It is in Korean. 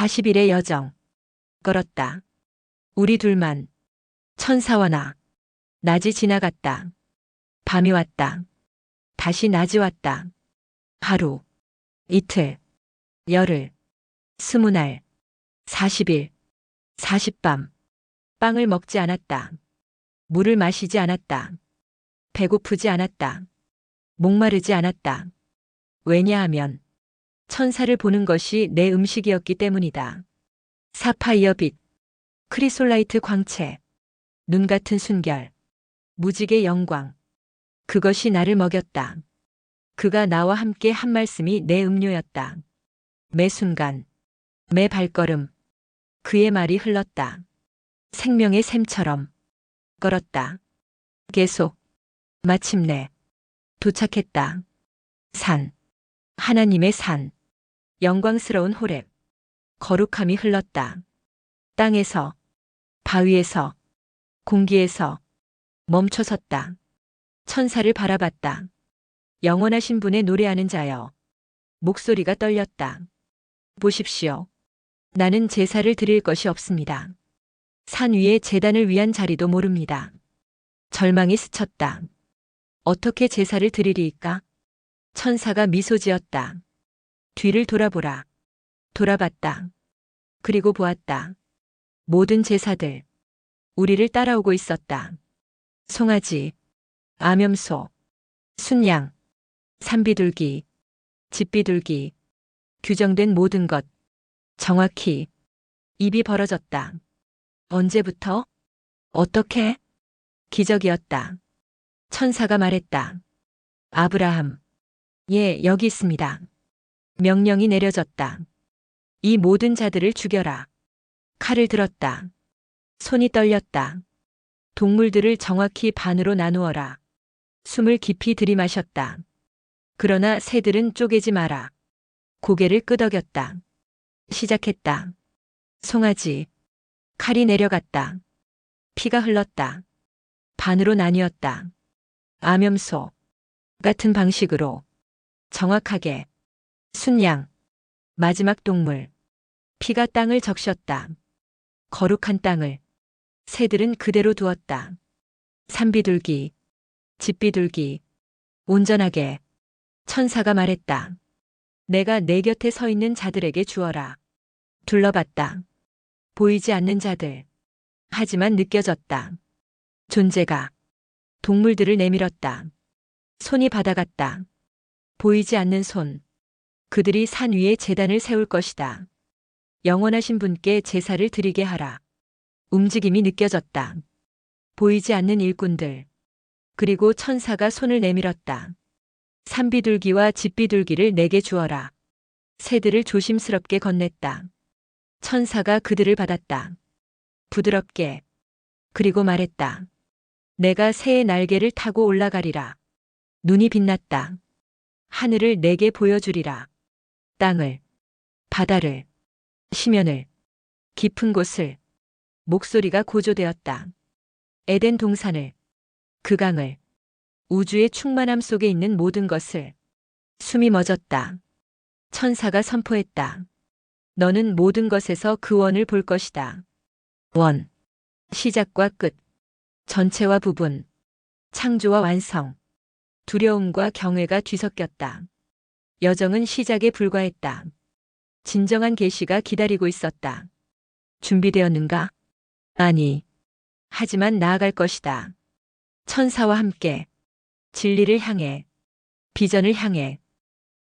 40일의 여정. 걸었다. 우리 둘만. 천사와 나. 낮이 지나갔다. 밤이 왔다. 다시 낮이 왔다. 하루. 이틀. 열흘. 스무 날. 40일. 40밤. 빵을 먹지 않았다. 물을 마시지 않았다. 배고프지 않았다. 목마르지 않았다. 왜냐하면 천사를 보는 것이 내 음식이었기 때문이다. 사파이어 빛, 크리솔라이트 광채, 눈 같은 순결, 무지개 영광. 그것이 나를 먹였다. 그가 나와 함께 한 말씀이 내 음료였다. 매 순간, 매 발걸음, 그의 말이 흘렀다. 생명의 샘처럼 걸었다. 계속, 마침내, 도착했다. 산, 하나님의 산, 영광스러운 호랩, 거룩함이 흘렀다. 땅에서, 바위에서, 공기에서 멈춰 섰다. 천사를 바라봤다. 영원하신 분의 노래하는 자여. 목소리가 떨렸다. 보십시오. 나는 제사를 드릴 것이 없습니다. 산 위에 재단을 위한 자리도 모릅니다. 절망이 스쳤다. 어떻게 제사를 드리리이까? 천사가 미소 지었다. 뒤를 돌아보라. 돌아봤다. 그리고 보았다. 모든 제사들. 우리를 따라오고 있었다. 송아지, 암염소, 순양, 산비둘기, 집비둘기, 규정된 모든 것. 정확히 입이 벌어졌다. 언제부터? 어떻게? 기적이었다. 천사가 말했다. 아브라함. 예, 여기 있습니다. 명령이 내려졌다. 이 모든 자들을 죽여라. 칼을 들었다. 손이 떨렸다. 동물들을 정확히 반으로 나누어라. 숨을 깊이 들이마셨다. 그러나 새들은 쪼개지 마라. 고개를 끄덕였다. 시작했다. 송아지. 칼이 내려갔다. 피가 흘렀다. 반으로 나뉘었다. 암염소. 같은 방식으로. 정확하게. 순양. 마지막 동물. 피가 땅을 적셨다. 거룩한 땅을. 새들은 그대로 두었다. 산비둘기. 집비둘기. 온전하게. 천사가 말했다. 내가 내 곁에 서 있는 자들에게 주어라. 둘러봤다. 보이지 않는 자들. 하지만 느껴졌다. 존재가. 동물들을 내밀었다. 손이 받아갔다. 보이지 않는 손. 그들이 산 위에 재단을 세울 것이다. 영원하신 분께 제사를 드리게 하라. 움직임이 느껴졌다. 보이지 않는 일꾼들. 그리고 천사가 손을 내밀었다. 산비둘기와 집비둘기를 내게 주어라. 새들을 조심스럽게 건넸다. 천사가 그들을 받았다. 부드럽게. 그리고 말했다. 내가 새의 날개를 타고 올라가리라. 눈이 빛났다. 하늘을 내게 보여주리라. 땅을, 바다를, 시면을, 깊은 곳을, 목소리가 고조되었다. 에덴 동산을, 그 강을, 우주의 충만함 속에 있는 모든 것을, 숨이 멎었다. 천사가 선포했다. 너는 모든 것에서 그 원을 볼 것이다. 원. 시작과 끝. 전체와 부분. 창조와 완성. 두려움과 경외가 뒤섞였다. 여정은 시작에 불과했다. 진정한 계시가 기다리고 있었다. 준비되었는가? 아니. 하지만 나아갈 것이다. 천사와 함께. 진리를 향해. 비전을 향해.